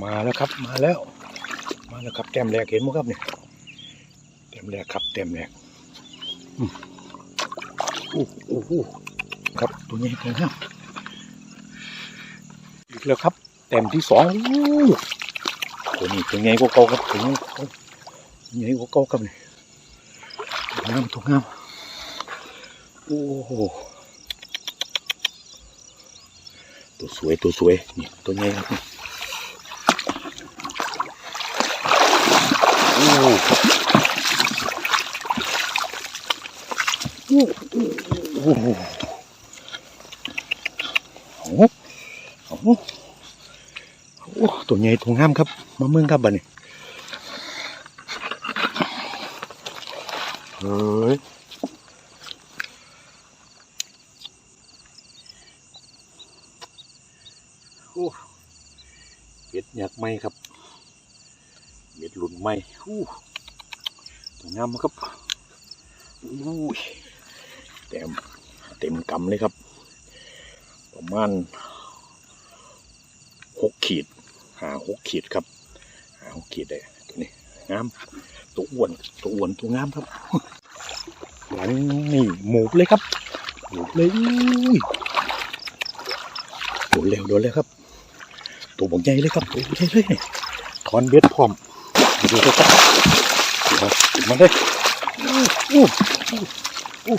มาแล้วครับมาแล้ว มาแล้วครับแต้มแรกเห็นมั้ครับเนี่ยแต้มแรกครับแต้มแรกโอ้โหครับตัวนี้ตัวนี้อีกแล้วครับแต้มที่สองโอ้ตัวนี้ตัวใหญ่กว่าเก่าครับตัวนี้ใหญ่กว่าเก่าครับเนี่ยตัวงามตัวงามโอ้โหตัวสวยตัวสวยนี่ตัวใหญ่ครับ นี่โอ้โหโอ้โหโอ้โหโอ้โหตัวใหญ่ตัวงามครับมาเมืองครับบัดนี้เฮ้ยโอ้เบ็ดอยากไหมครับ เม็ดหลุนไหมอู้สวยงามมากครับอู้ยเต็มเต็มกำเลยครับ ประมาณหกขีดหาหกขีดครับหาหกขีดได้ตัวนี้งามตัวอ้วนตัวอ้วนตัวงามครับหลังนี่หมูเลยครับหมูเลยอุ้ยโดนเร็วโดนเร็วครับ ตัวบกใหญ่เลยครับตัวใหญ่เลยถอนเบ็ดพร้อม ดูดูมาดูมาเลยอู้อู้อู้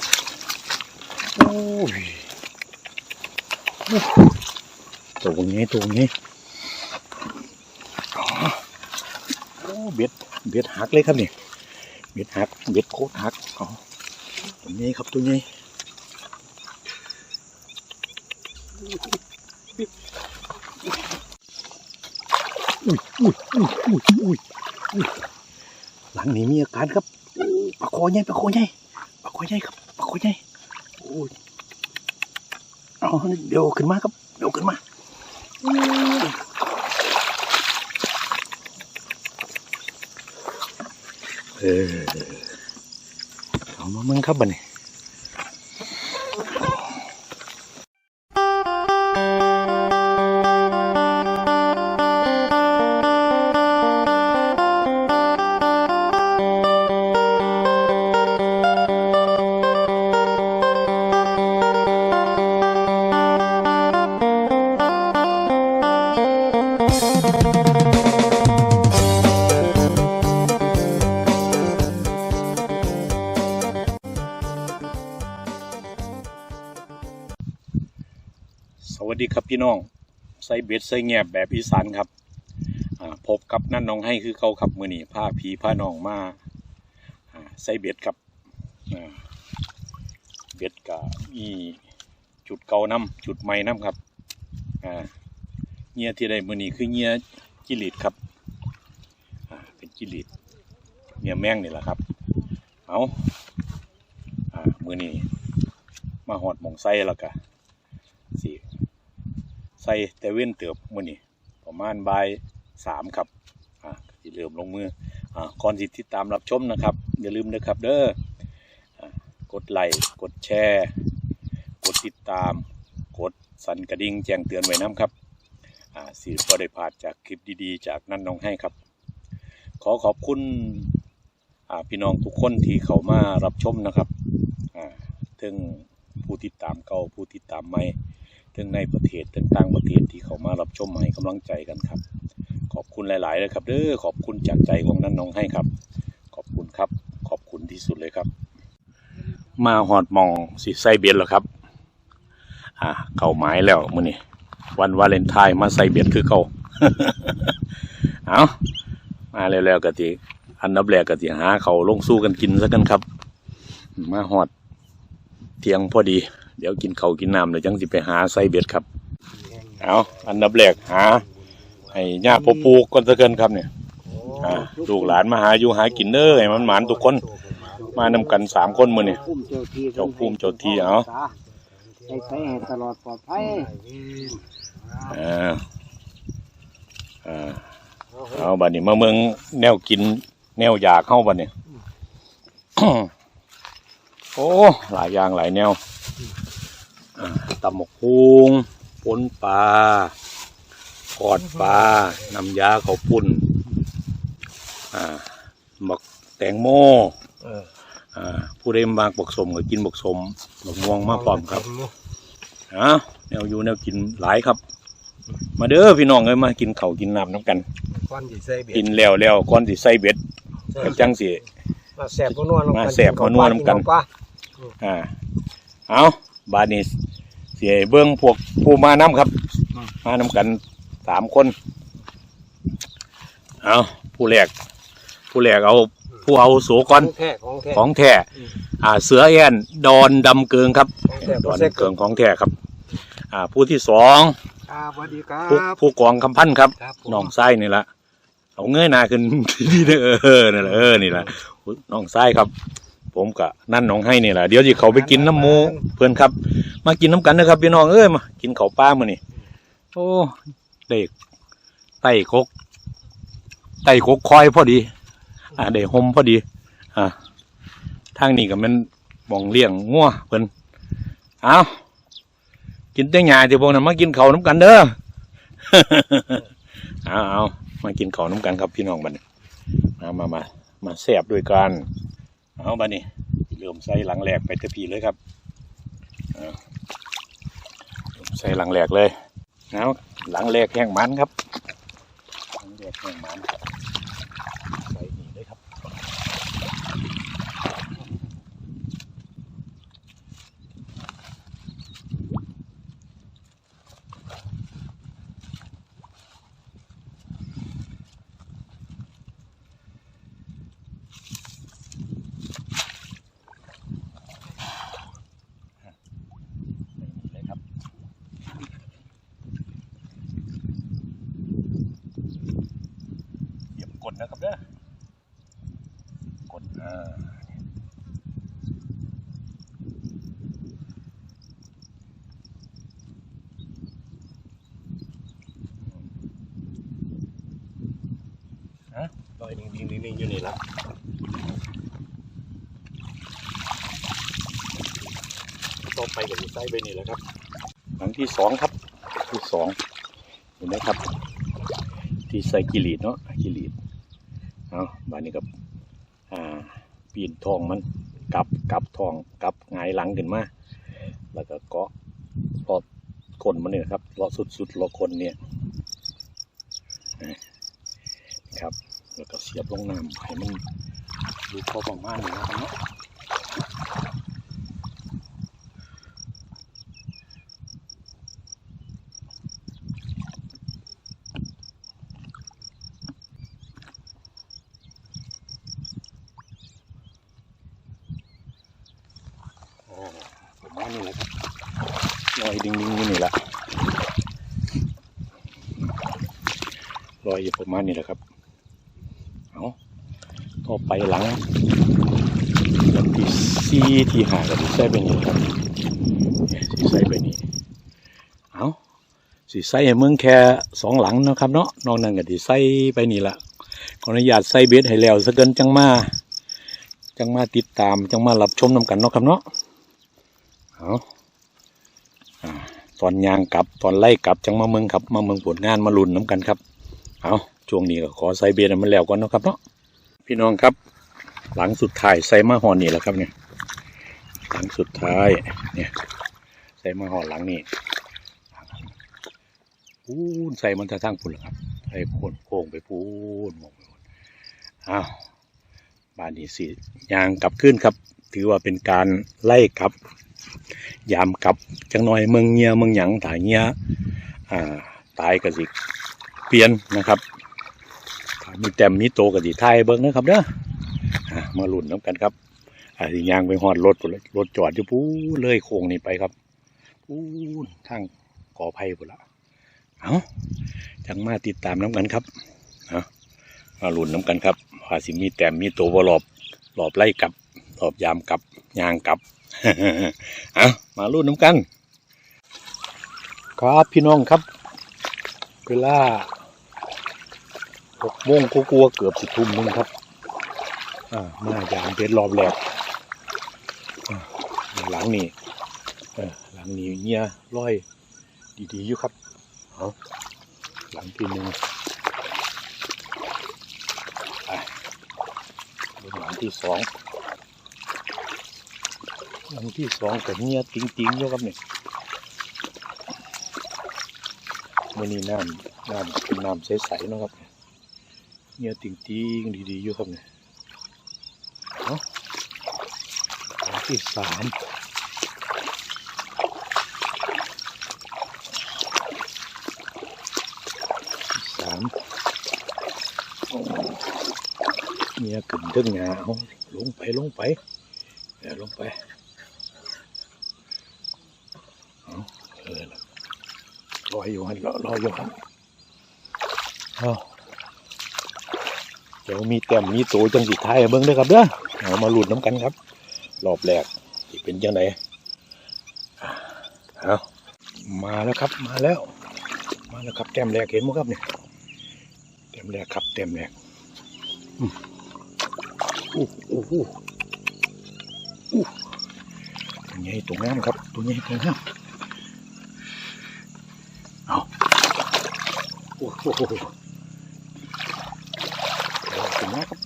ตัวนี้ตัวนี้อ๋อโอ้เบ็ดเบ็ดหักเลยครับนี่เบ็ดหักเบ็ดโคตรหักอ๋อตัวนี้ครับตัวนี้อุ้ยอุ้ยอุ้ยอุ้ยอุ้ย ห ลังนี้มีอาการครับปลาคอใหญ่ปลาคอใหญ่ปลาคอใหญ่ครับปลาคอใหญ่โอ้ยเอาเดี๋ยวขึ้นมาครับเดี๋ยวขึ้นมาเออเอามาเมึงครับบัดนี้ น้องใส่เบ็ดใส่แงบแบบอีสานครับพบกับนั่นน้องให้คือเขาครับมือนี่พาพีพาน้องมาใส่เบ็ดครับเบ็ดกับมีจุดเก่าน้ำจุดใหม่น้ำครับเงี้ยที่ได้มือนี่คือเงี้ยจิลิดครับเป็นจิลิดเงี้ยแมงนี่แหละครับเอาอามือนี่มาหอดมองไส้แล้วกะสิ ใส่แต่เว้นเติบมื้อนี้ประมาณบ่ายสามครับอ่าสิเริ่มลงมืออ่าก่อนสิติดตามรับชมนะครับ อย่าลืมนะครับเด้ออ่ากดไลค์กดแชร์ กดติดตาม กดสั่นกระดิ่งแจ้งเตือนไว้น้ำครับอ่าสิบ่ได้พลาดจากคลิปดีๆ จากนั่นน้องให้ครับ ขอขอบคุณอ่าพี่น้องทุกคนที่เข้ามารับชมนะครับอ่าถึงผู้ติดตามเก่าผู้ติดตามใหม่ ทั้งในประเทศทั้งต่างประเทศที่เขามารับชมให้กำลังใจกันครับ ขอบคุณหลายๆเลยครับเด้อขอบคุณจากใจของนั้นน้องให้ครับ ขอบคุณครับ ขอบคุณที่สุดเลยครับ มาหอดมองสิใส่เบียดแล้วครับ อ่าเข้าหมายแล้วมื้อนี้วันวาเลนไทน์มาใส่เบียดคือเขาเอามาแล้วๆกะติอันดับแรกกะติหาเขาลงสู้กันกินซะกันครับ มาหอดเทียงพอดี เดี๋ยวกินเขาวกินน้ำเดี๋ยวจังสิไปหาไส้เบ็ดครับ เอาอันดับแรกหาให้ย่าพ่อปูก่อนซะเกินครับเนี่ยอ่าลูกหลานมาหาอยู่หากินเด้อให้มันหมานทุกคน มานำกันสามคนมือนี่พุ่มเจ้าที่เจ้าภูมิเจ้าที่เอาให้ใช้ให้ตลอดปลอดภัยอ่าอ่าเอาบัดนี้มาเมืองแนวกิน แนวอยากเข้าบัดนี้โอ้หลายอย่างหลายแนวอ่า ตำหมกฮุงปนปลากอดปลาน้ำยาข้าวปุ้นอ่าบักแตงโมเอออ่าผู้ใดมากบักสมก็กินบักสมบักม่วงมาพร้อมครับอ่าแนวอยู่แนวกินหลายครับ มาเด้อพี่น้องเอ้ยมากินข้าวกินน้ำน้ำกันก้อนดีใส่เบียกินแล้วแล้วก่อนสิใส่เบ็ดก็จังสิมาแสบก็นวลมาแซ่บก็นัวน้ำกันปลาอ่าเอาบาดนี้ เสียเบิ้งพวกผู้มาน้ำครับ มาน้ำกันสามคน เอาผู้แรกผู้แรกเอาผู้เอาโสก่อน ของแท้ของแท้ ของแท้อืม อ่า เสือแอนดอนดำเกิงครับ ของแท้ดอนใส่ดำเกิงของแท้ครับ อ่า ผู้ที่สองครับสวัสดีครัผู้บผู้กองคำพันธ์ครับ ครับผมน้องไส้นี่ละเอาเงยหน้าขึ้นนี่เด้อเออนั่นแหละเออนี่แหละน้องไส้ครับ ผมกะนั่นน้องให้นี่แหละเดี๋ยวจะเขาไปกินน้ำหมูเพื่อนครับ มากินน้ำกันนะครับพี่น้องเอ้ยมากินข้าวปลามื้อนี่โอ้ได้ไต่คกไต่คกคอยพอดี อ่าได้ห่มพอดี อ่าทางนี้ก็แมันหมองเลี้ยงงัวเพิ่นเอากินแต่หญ้าที่พวกนั้นมากินข้าวน้ำกันเด้อเอาเอามากินข้าวน้ำกันครับพี่น้องบัดนมามามามาแซ่บด้วยกัน เอาบัดนี้เริ่มใส่หลังแหลกไปแตะพีเลยครับใส่หลังแหลกเลยเอาหลังแหลกแห้งมันครับหลังแหลกแห้งมันใส่นี่เลยครับนี่เลยครับเหยียบกด นะครับเด้อกดอ่าลอยนิ่งๆนิ่งๆอยู่นี่ละต่อไปกับอยู่ใต้ไปนี่แหละครับหลังที่สองครับที่สองเห็นไหมครับ ที่ใส่กิรีดเนาะกิรีด เอาบานนี้กับอ่าปีนทองมันกลับกลับทองกลับหงายหลังขึ้นมาแล้วก็เกาะรอดคนมันเนี่ยครับรอดสุดๆรอคนเนี่ยนะครับ แล้วก็เสียบลงน้ำให้มันดูพอประมาณนี้นะครับเนาะโอ้ประมาณนี้แหละครับลอยดิ่งๆอยู่นี่แหละล อยู่ประมาณนี้แหละครับ เอาต่อไปหลังวันที่สี่ที่หาก็สิใส่ไปนี่ครับสิใส่ไปนี่เอาสิใส่เมืองแค่สองหลังนะครับเนาะนอกนั้นก็สิใส่ไปนี่ละขออนุญาตใส่เบ็ดให้แล้วซะเกินจังมาจังมาติดตามจังมารับชมนำกันเนาะครับเนาะเอาตอนยางกลับตอนไล่กลับจังมาเมืองครับ มาเมืองผลงานมาลุนน้ำกันครับ เอาช่วงนี้ก็ขอใส่เบียร์มันแล้วก่อนนะครับเนาะพี่น้องครับ หลังสุดท้ายใส่มาหอนนี่แหละครับเนี่ย หลังสุดท้ายเนี่ยใส่มาหอนหลังนี่พูนใส่มันจะทั้งพุ่นแหละครับใส่โคนโค้งไปพูนมองไปพูนอ้าวบ้านนี้สิยางกลับขึ้นครับ ถือว่าเป็นการไล่กลับ ยามกลับจังหน่อยเมืองเงียเมืองหยังถ่ายเงียอ่าตายกระสิ เปลี่ยนนะครับมีแต้มมีโตกับดีไทยเบิ้งนะครับเด้ออะมาหลุนน้ำกันครับอายางไปหอดรถพุ่นเลยรถจอดอยู่ปูเลยโค้งนี่ไปครับปูทางกอไผ่พุ่นละเอาจังมาติดตามน้ำกันครับเอามาลุ่นน้ำกันครับว่าสิมีแต้มมีโตวหลอบหลอบไล่กลับหลอบยามกลับยางกลับเอามาลุ่นน้ำกัน ครับพี่น้องครับ เวลาหกโมงกลัวเกือบสิบทุ่มนึงครับอ่ามายามเป็นรอบแรกหลังนี้เออหลังนี้เงี้ยร้อย ดีๆอยู่ครับเอาหลังที่หนึ่งไปหลังที่สองหลังที่สองกับเงี้ยจริงๆอยู่ครับเนี่ย มื่อนี้น้ำน้ำเป็นน้ำใสๆนะครับเงียจริงดีๆอยู่ครับเนี่ยเอาหลังที่สามสามเมียขึ้นเรื่องงาเอาลงไปลงไปเดี๋ยวลงไปเอาเออนะ รออยู่หันรอรออยู่หันเดี๋ยวมีแต้มมีตัวจังสิท้ายเบิ้งด้วยครับเด้อเอามาหลุดน้ำกันครับ รอบแรกเป็นยังไงเอามาแล้วครับมาแล้ว มาแล้วครับแต้มแรกเห็นมั้ครับเนี่ยแต้มแรกครับแต้มแรกอู้อู้อู้อู้ตัวใหญ่ตัวงามครับ ตัวใหญ่ตัวงามเอา โอ้โหเอาตัวครับ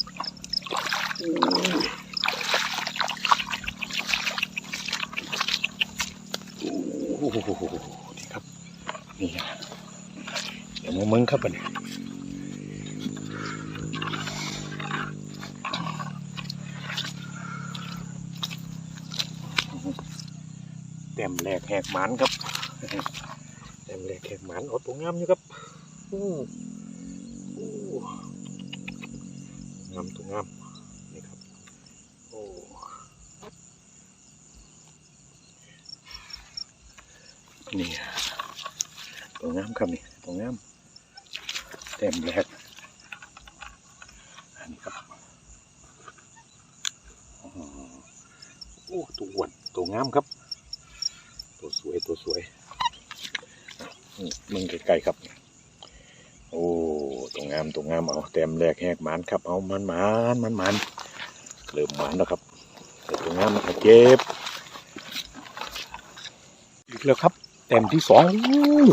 โอ้โหนี่ครับ นี่นะเดี๋ยวมึงมึงครับอันนี้เต็มแหลกแหกหมันครับเต็มแหลกแหกหมันเอาตัวงามอยู่ครับ อู้อู้งามตัวงามนี่ครับ โอ้นี่ตัวงามครับนี่ตัวงามเต็มแรกอันนี้ครับโอ้ตัวอ้วนตัวงามครับ ตัวสวยตัวสวยมึงไกลๆครับ โอ้ตัวงามตัวงามเอาเต็มแรกแหกหมันครับเอามันหมันมันหมันเริ่มหมันแล้วครับแต่ตัวงามมันเก็บอีกแล้วครับเต็มที่สองอู้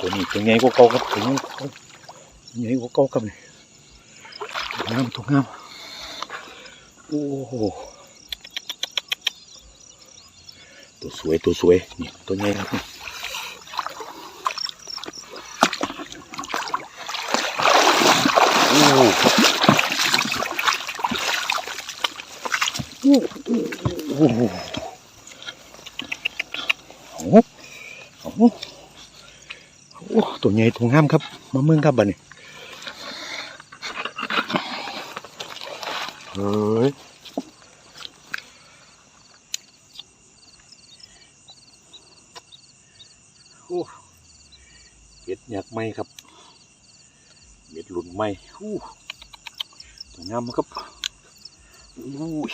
ตัวนี้ตัวใหญ่กว่าเก่าครับตัวนี้ตัวใหญ่กว่าเก่าครับนี่ตัวงามตัวงามโอ้โหตัวสวยตัวสวยนี่ตัวใหญ่ครับนี่โอ้ โอ้โหโอ้โหโอ้โหตัวใหญ่ตัวงามครับ มาเมืองครับบัดนี้เฮ้ยโอ้เบ็ดอยากไหมครับเบ็ดหลุนไหมโอ้ตัวงามครับอู้ย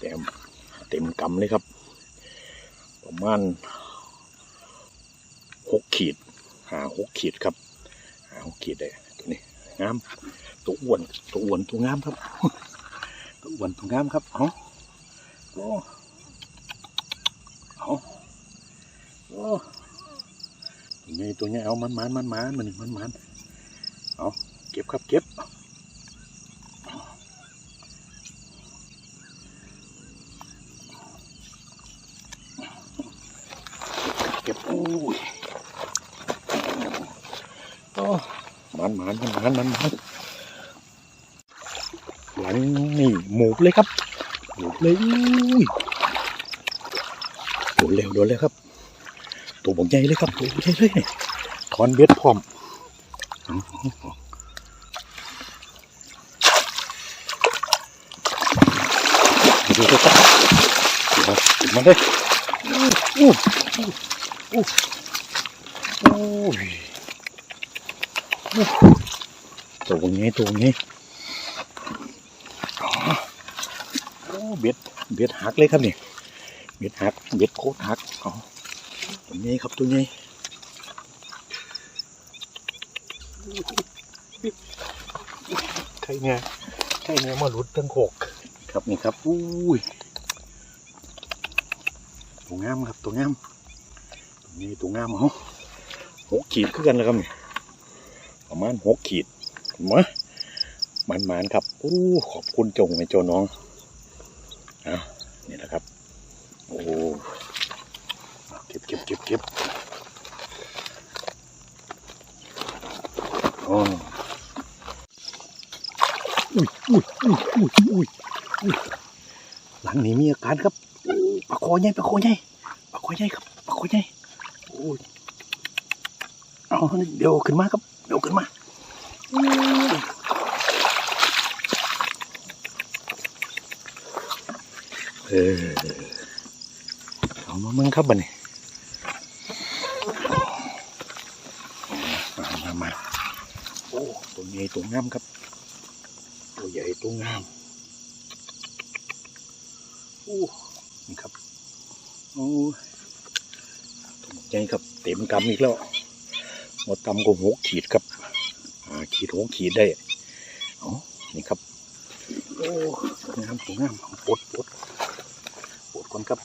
เต็มเต็มกำเลยครับ ประมาณหกขีดหาหกขีดครับหาหกขีดเลยตัวนี้งามตัวอ้วนตัวอ้วนตัวงามครับตัวอ้วนตัวงามครับเอาโอ้เอาโอ้ตัวใหญ่ตัวใหญ่เอามันมันมันมันมันมันมันเอาเก็บครับเก็บเก็บโอ้ย โอ้ มันมันมันมันมันมันหลังนี่หมูเลยครับหมูเลยอุ้ยโดนเร็วโดนเร็วครับ ตัวบกใหญ่เลยครับตัวใหญ่เลยถอนเบ็ดพร้อมดูดครับดูครับดูมันเลยอู้อู้อู้อู้ ตัวนี้ตัวนี้อ๋อโอ้เบ็ดเบ็ดหักเลยครับนี่เบ็ดหักเบ็ดโคตรหักอ๋อตัวนี้ครับตัวนี้ใครเนี่ยใครเนี่ยมาหลุดตั้งโขกครับนี่ครับอุ้ยตัวงามครับตัวงามตัวนี้ตัวงามเหรอหกขีดคือกันแล้วครับนี่ ประมาณหกขีดมามันมันๆครับอู้ขอบคุณจงไอ้โจน้องอะนี่แหละครับ โอ้เก็บเก็บเก็บเก็บอ๋ออุ้ยอุ้ยอุ้ยอุ้ยอุ้ยอุ้ยหลังนี้มีอาการครับอู้ปลาคอใหญ่ปลาคอใหญ่ปลาคอใหญ่ครับปลาคอใหญ่โอ้ยเอาเดี๋ยวขึ้นมาครับ ยวขึ้นมาอู้เออเอามามึงครับบันนี้มามามาโอ้ตัวใหญ่ตัวงามครับ ตัวใหญ่ตัวงามโอ้นี่ครับโอ้ตัวใหญ่ครับเต็มกำอีกแล้ว หมดกำก็หกขีดครับขีดหกขีดได้อ๋อนี่ครับโอ้งามตัวงามปวดปวดปวดก่อนครับ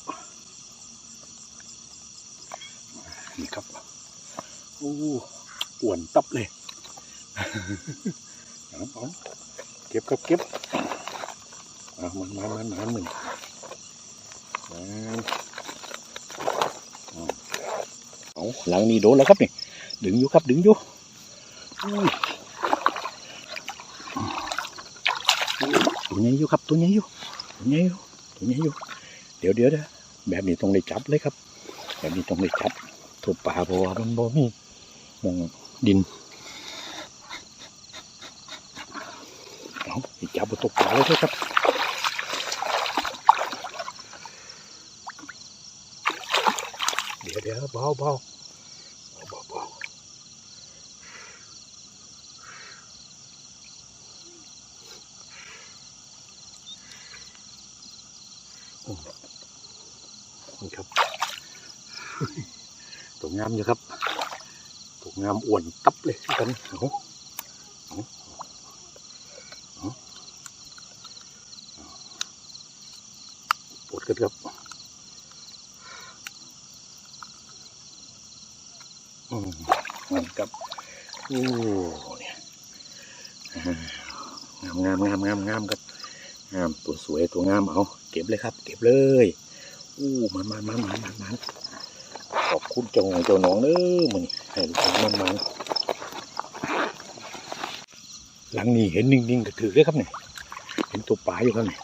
นี่ครับโอ้อ้วนตับเลยเอาเอาเก็บครับเก็บอ่ามันมันมันมันหนึ่งเอาหลังนี้โดนแล้วครับนี่ ดึงอยู่ครับดึงอยู่ตัวใหญ่อยู่ครับตัวใหญ่อยู่ตัวใหญ่อยู่ตัวใหญ่อยู่เดี๋ยวเดี๋ยวเดี๋ยวแบบนี้ต้องได้จับเลยครับ แบบนี้ต้องได้จับถูกป่าเพราะว่ามันบ่มีมองดินเอาจับบนตกปลาเลยครับเดี๋ยวเดี๋ยวเบาเบาเบาโอ้นี่ครับ ตัว งามอยู่ครับตัวงามอ้วนตับเลยกันเอาปวดกันครับอืมครับโอ้เนี่ยงามงามงามงามงามครับงามตัวสวยตัวงามเอาเก็บเลยครับ เก็บเลยอู้มันมันมันมันมันมัน ขอบคุณเจ้าของเจ้าน้องเด้อมันให้ลูกมันมันหลังนี้เห็นนิ่งๆก็ถือเลยครับเนี่ยเห็นตัวปลาอยู่ครับเนี่ย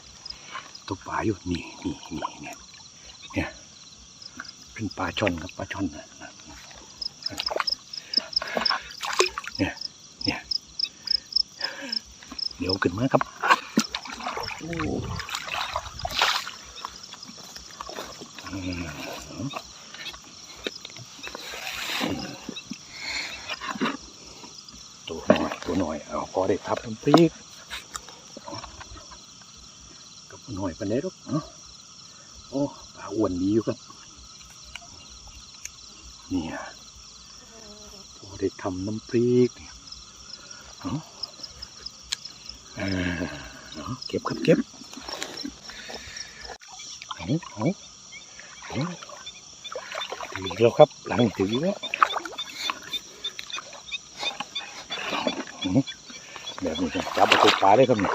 ตัวปลาอยู่นี่นี่นี่เนี่ยเนี่ยเป็นปลาช่อนครับปลาช่อนนะเนี่ยเนี่ยเดี๋ยวขึ้นมาครับโอ้มตัวหน่อยตัวหน่อยเอาพอได้ ทับน้ำพริกกับหน่อยปันได้รอกเนาะโอ้ปลาอ้วนดีอยู่ครับ เนี่ยพอได้ทำน้ำพริกเนี่ยเอาอ่าเก็บครับเก็บเอาเอาเอาถืออีกแล้วครับหลังถือแล้ว แบบนี้ต้องจับประตูปลาได้ครับเนี่ย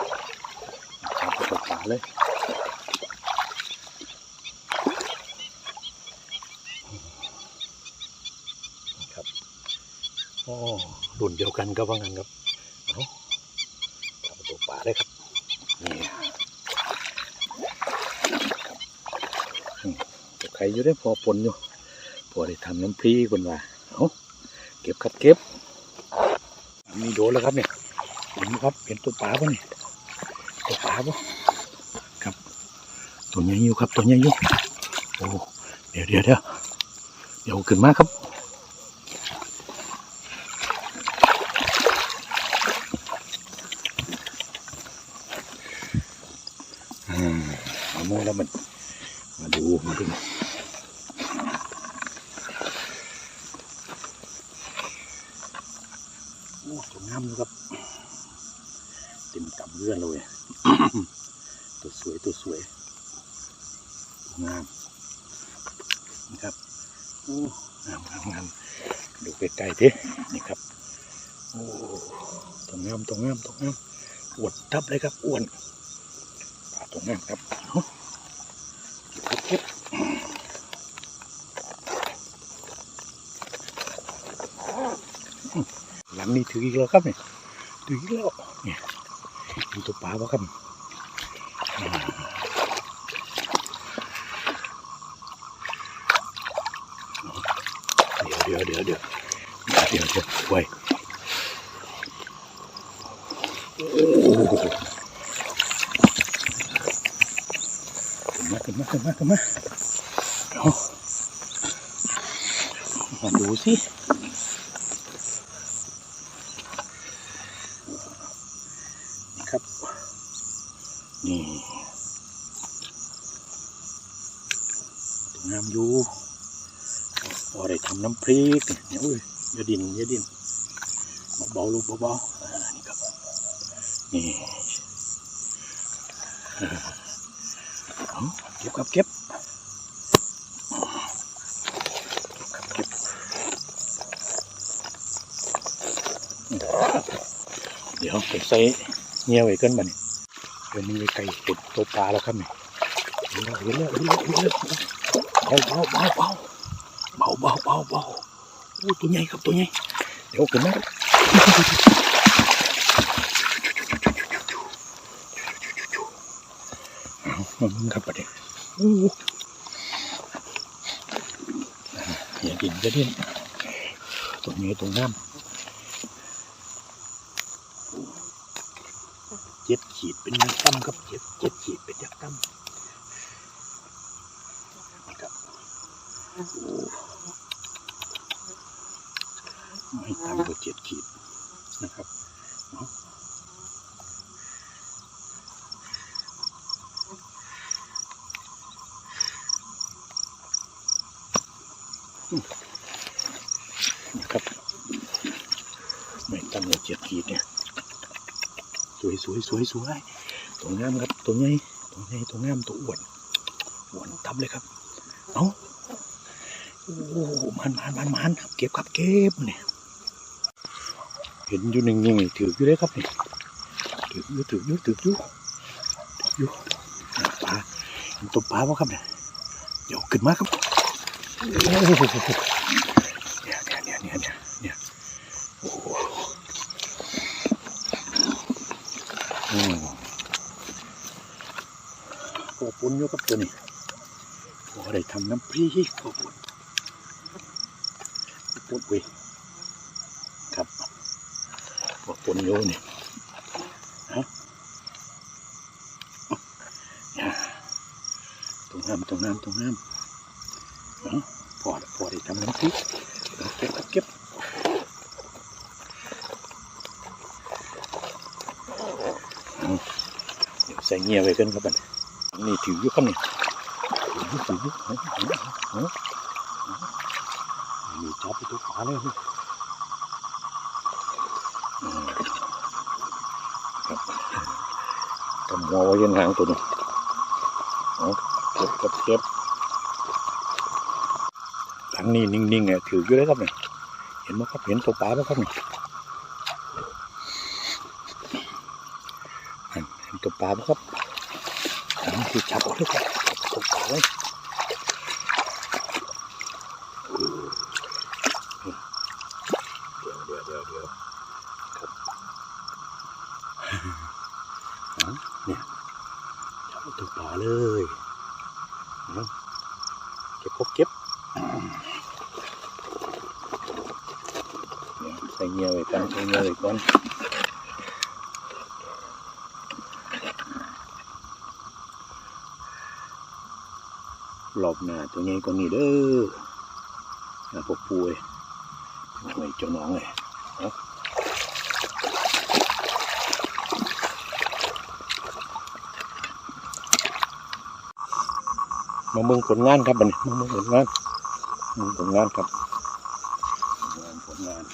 จับประตูปลาเลยครับโอ้รุ่นเดียวกันก็ว่างั้นครับจับประตูปลาได้ครับนี่อืมใครอยู่ได้พอปนอยู่พอได้ทำน้ำพริกคนว่าเอาเก็บครับเก็บมีโดนแล้วครับเนี่ย ครับเห็นตัวปลาปะนี่ตัวปลาปะครับตัวใหญ่อยู่ครับตัวใหญ่อยู่โอ้เดี๋ยวเดี๋ยวเดี๋ยวเดี๋ยวขึ้นมาครับอืมเอามือแล้วมันมาดูมาดูโอ้ตัวงามเลยครับเต็มกับเรื่อนเลย ตัวสวยตัวสวยตัวงามนะครับโอ้ งามงามงามดูใกล้ๆดินี่ครับ โอ้ตรงงามตรงงามตรงงามอ้วน ทับเลยครับอ้วนปลาตรงงามครับเอาเก็บเก็บหลังนี้ถืออีกแล้วครับเนี่ยถืออีกแล้วเนี่ยดูตัวปลาวะครับเดี๋ยวเดี๋ยวเดี๋ยวเดี๋ยวเดี๋ยวเดี๋ยวไว้โอ้ โหขึ้นมาขึ้นมาขึ้นมาขึ้นมาเอามาดูสิครับ นี่ตงามอยู่พอได้ทำน้ำพริกเนี่ยอุ้ยอย่าดินอย่าดินเบาๆลูกเบาๆนี่ครับ นี่เก็บครับเก็บเดี๋ยวผมใส่เงี้ยไว้เกินบัดนี้เดี๋ยวนี้ไว้ไก่ติดตัวปลาแล้วครับนี่เห็นแล้วเห็นแล้วเห็นแล้วเห็นแล้วเบาเบาเบาเบาเบาเบาเบาเบาตัวใหญ่ครับตัวใหญ่เดี๋ยวขึ้นมาครับเอา มึงครับประเดี๋ยวโอ้อย่าดินอย่าดิ้นตรงนี้ตรงน้ำเจ็ดขีดเป็นยักษ์ตั้มครับเจ็ดเจ็ดขีดเป็นยักษ์ตั้มนี่ครับไม่ต่ำกว่าเจ็ดขีดนะครับเนาะอืมนะ ครับไม่ต่ำกว่าเจ็ดขีดเนี่ยสวยสวยสวยสวยตัวงามครับตัวใหญ่ตัวใหญ่ตัวงามตัวอ้วนอ้วนทับเลยครับเอาโอ้มันมันมันมันเก็บครับเก็บเนี่ยเห็นอยู่หนึ่งยังถืออยู่เลยครับนี่ถืออยู่ถืออยู่ถืออยู่ถืออยู่ปลาตัวปลาวะครับเนี่ยเดี๋ยวขึ้นมาครับ เนี่ยเนี่ยเนี่ยเนี่ยเนี่ยเนี่โอ้โหอืมโอ้ปุ่นอยู่ครับตัวนี้โอ้ได้ทำน้ำพริกโอ้ปุ่นปุ่นเว้ยครับพวกปนโยนี่ฮะตรงน้ำตรงน้ำตรงน้ำเนาะ พอพอได้ทำน้ำพริกเก็บเก็บใส่เงียไว้กันครับบัดนี่ถืออยู่ครับนี่ถือยู่ถือยุคมีจับไปตัวขาเลยนี่กำหัวไว้ยันหางตัวนี้เก็บเก็บเก็บ นี่นิ่งๆเนี่ยถืออยู่เลยครับเนี่ยเห็นไหมครับเห็นตัวปลาไหมครับเนี่ยเห็นตัวปลาไหมครับที่จับเอาเลยครับตัวปลาไว้เดี๋ยวเดี๋ยวเดี๋ยวเดี๋ยวครับ เนี่ยจับตัวปลาเลยเอาเก็บพบเก็บเนี่ยใส่เงียวไว้ก่อนใส่เงียวไว้ก่อน รอบหน้าตัวใหญ่กว่านี้เด้อนะพวกปูเอ้ยไว้เจ้าน้องเลยมาเมืองผลงานครับบันมาเมืองผลงานเมืองผลงานครับผลงานผลงาน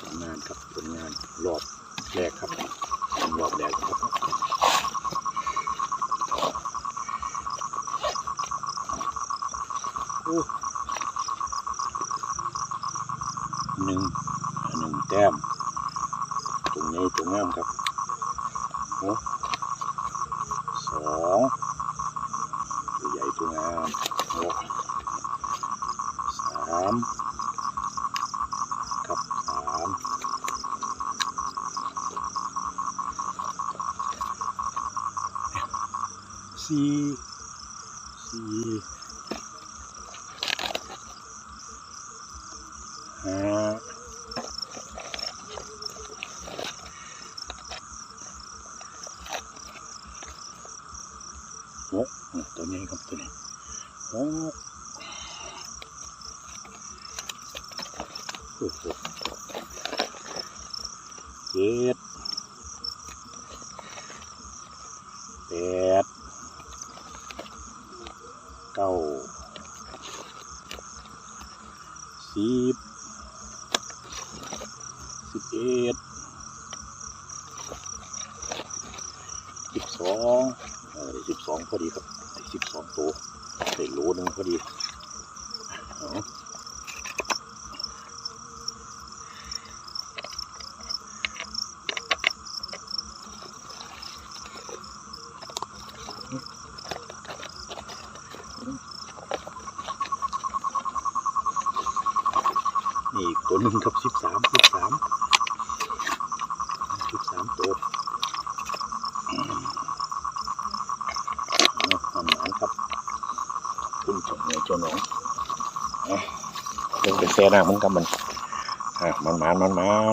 ผลงานครับผลงานรอบแรกครับรอบแรกครับ หนึ่งหนึ่งแต้มตรงนี้ตรงงามครับหก สองตัวใหญ่ตัวงามหกสามกับสามสี่ห้าหกนี่ตัวนี้ครับตัวนี้หกโอ้โหเจ็ดแปดเก้า สิบสิบเอ็ดสิบสองเออสิบสองพอดีครับสิบสองตัวใส่โลหนึ่งพอดีเอานี่อีกตัวหนึ่งครับสิบสามสิบสามสิบสามตัวเอาทำหนังครับคุณเจ้าเมียเจ้าหนอง เอาเดินไปแ